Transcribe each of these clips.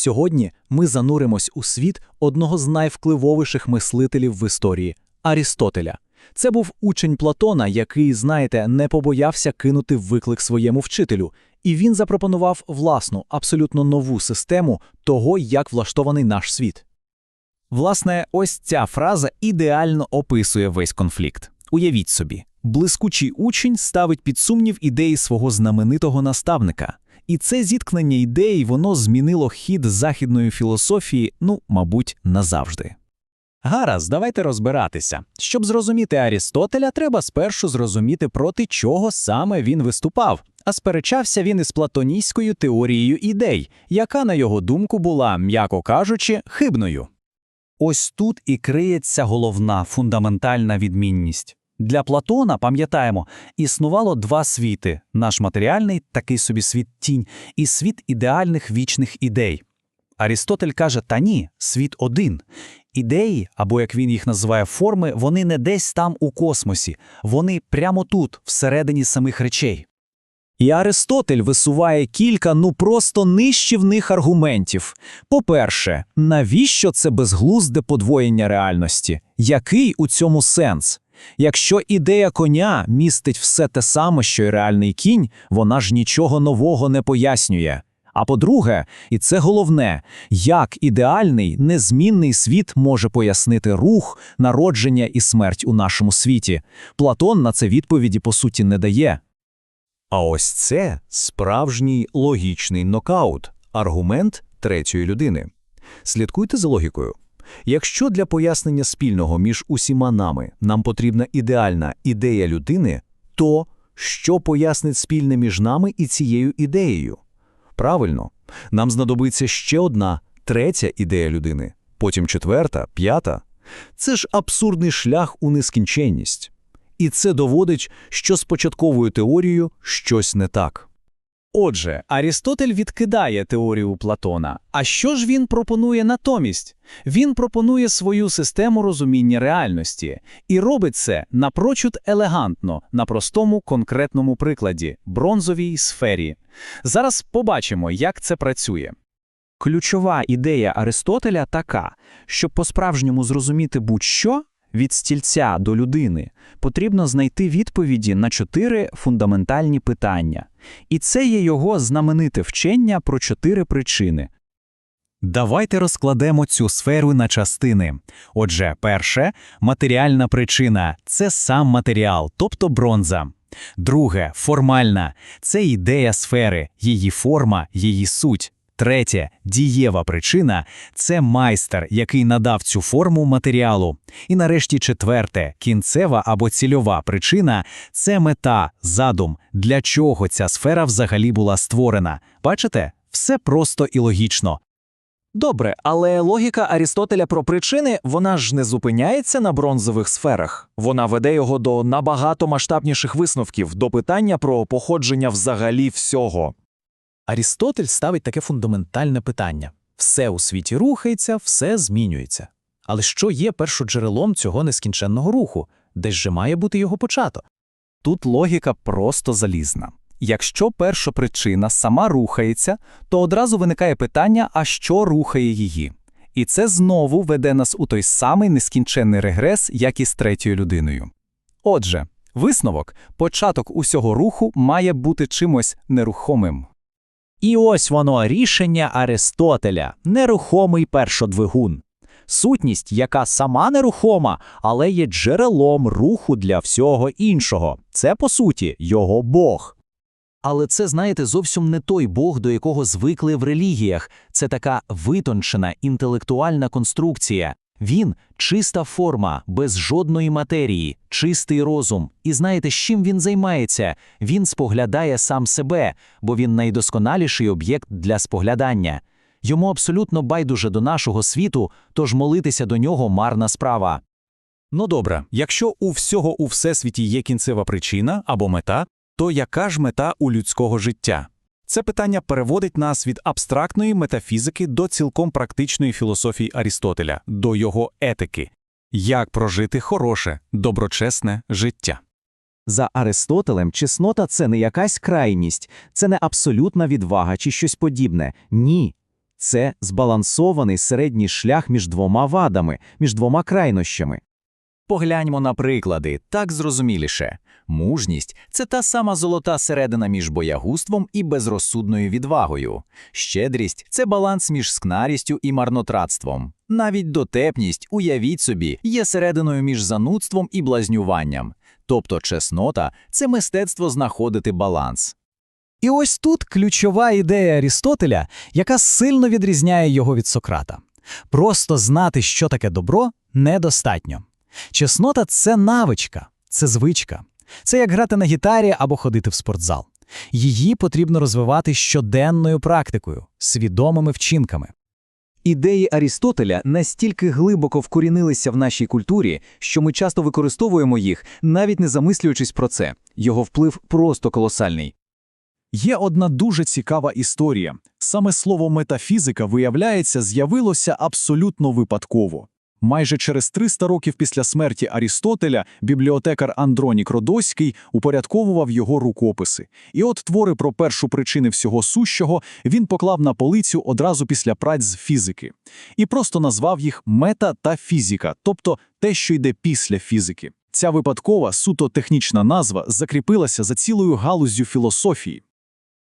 Сьогодні ми зануримось у світ одного з найвпливовіших мислителів в історії Арістотеля. Це був учень Платона, який, знаєте, не побоявся кинути виклик своєму вчителю, і він запропонував власну, абсолютно нову систему того, як влаштований наш світ. Власне, ось ця фраза ідеально описує весь конфлікт. Уявіть собі, блискучий учень ставить під сумнів ідеї свого знаменитого наставника. І це зіткнення ідей воно змінило хід західної філософії, ну, мабуть, назавжди. Гаразд, давайте розбиратися. Щоб зрозуміти Арістотеля, треба спершу зрозуміти, проти чого саме він виступав. А сперечався він із платонійською теорією ідей, яка, на його думку, була, м'яко кажучи, хибною. Ось тут і криється головна фундаментальна відмінність. Для Платона, пам'ятаємо, існувало два світи: наш матеріальний, такий собі світ тінь, і світ ідеальних вічних ідей. Арістотель каже: та ні, світ один. Ідеї, або як він їх називає форми, вони не десь там у космосі, вони прямо тут, всередині самих речей. І Аристотель висуває кілька ну просто нищівних аргументів. По-перше, навіщо це безглузде подвоєння реальності? Який у цьому сенс? Якщо ідея коня містить все те саме, що й реальний кінь, вона ж нічого нового не пояснює. А по-друге, і це головне, як ідеальний, незмінний світ може пояснити рух, народження і смерть у нашому світі. Платон на це відповіді по суті не дає. А ось це справжній логічний нокаут, аргумент третьої людини. Слідкуйте за логікою. Якщо для пояснення спільного між усіма нами нам потрібна ідеальна ідея людини, то що пояснить спільне між нами і цією ідеєю? Правильно, нам знадобиться ще одна, третя ідея людини, потім четверта, п'ята. Це ж абсурдний шлях у нескінченність. І це доводить, що з початковою теорією щось не так. Отже, Арістотель відкидає теорію Платона. А що ж він пропонує натомість? Він пропонує свою систему розуміння реальності і робить це напрочуд елегантно, на простому конкретному прикладі бронзовій сфері. Зараз побачимо, як це працює. Ключова ідея Аристотеля така, щоб по-справжньому зрозуміти будь-що від стільця до людини, потрібно знайти відповіді на чотири фундаментальні питання. І це є його знамените вчення про чотири причини. Давайте розкладемо цю сферу на частини. Отже, перше матеріальна причина це сам матеріал, тобто бронза. Друге формальна це ідея сфери, її форма, її суть. Третє дієва причина це майстер, який надав цю форму матеріалу. І нарешті четверте кінцева або цільова причина це мета, задум, для чого ця сфера взагалі була створена. Бачите, все просто і логічно. Добре, але логіка Арістотеля про причини вона ж не зупиняється на бронзових сферах. Вона веде його до набагато масштабніших висновків, до питання про походження взагалі всього. Арістотель ставить таке фундаментальне питання: все у світі рухається, все змінюється. Але що є першоджерелом цього нескінченного руху, де ж має бути його початок? Тут логіка просто залізна. Якщо перша причина сама рухається, то одразу виникає питання, а що рухає її? І це знову веде нас у той самий нескінченний регрес, як і з третьою людиною. Отже, висновок, початок усього руху має бути чимось нерухомим. І ось воно рішення Аристотеля нерухомий першодвигун. Сутність, яка сама нерухома, але є джерелом руху для всього іншого. Це, по суті, його Бог. Але це, знаєте, зовсім не той Бог, до якого звикли в релігіях. Це така витончена інтелектуальна конструкція. Він чиста форма, без жодної матерії, чистий розум. І знаєте, з чим він займається? Він споглядає сам себе, бо він найдосконаліший об'єкт для споглядання. Йому абсолютно байдуже до нашого світу, тож молитися до нього марна справа. Ну добре, якщо у всього у всесвіті є кінцева причина або мета, то яка ж мета у людського життя? Це питання переводить нас від абстрактної метафізики до цілком практичної філософії Арістотеля, до його етики, як прожити хороше, доброчесне життя. За Аристотелем, чеснота це не якась крайність, це не абсолютна відвага чи щось подібне. Ні. Це збалансований середній шлях між двома вадами, між двома крайнощами. Погляньмо на приклади, так зрозуміліше. Мужність – це та сама золота середина між боягузтвом і безрозсудною відвагою. Щедрість – це баланс між скнарістю і марнотратством. Навіть дотепність, уявіть собі, є серединою між занудством і блазнюванням. Тобто чеснота – це мистецтво знаходити баланс. І ось тут ключова ідея Арістотеля, яка сильно відрізняє його від Сократа. Просто знати, що таке добро, недостатньо. Чеснота – це навичка, це звичка. Це як грати на гітарі або ходити в спортзал. Її потрібно розвивати щоденною практикою, свідомими вчинками. Ідеї Арістотеля настільки глибоко вкорінилися в нашій культурі, що ми часто використовуємо їх, навіть не замислюючись про це. Його вплив просто колосальний. Є одна дуже цікава історія. Саме слово метафізика, виявляється, з'явилося абсолютно випадково. Майже через 300 років після смерті Арістотеля бібліотекар Андронік Родоський упорядковував його рукописи. І от твори про першу причини всього сущого він поклав на полицю одразу після праць з фізики. І просто назвав їх мета та фізика, тобто те, що йде після фізики. Ця випадкова, суто технічна назва закріпилася за цілою галуззю філософії.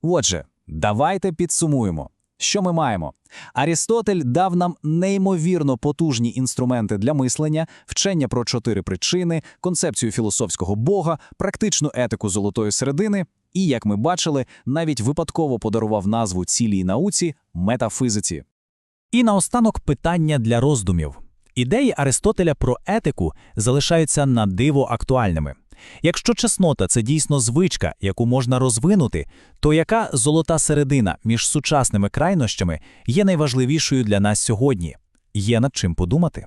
Отже, давайте підсумуємо. Що ми маємо? Арістотель дав нам неймовірно потужні інструменти для мислення, вчення про чотири причини, концепцію філософського бога, практичну етику золотої середини і, як ми бачили, навіть випадково подарував назву цілій науці метафизиці. І наостанок питання для роздумів. Ідеї Аристотеля про етику залишаються на диво актуальними. Якщо чеснота – це дійсно звичка, яку можна розвинути, то яка золота середина між сучасними крайнощами є найважливішою для нас сьогодні? Є над чим подумати.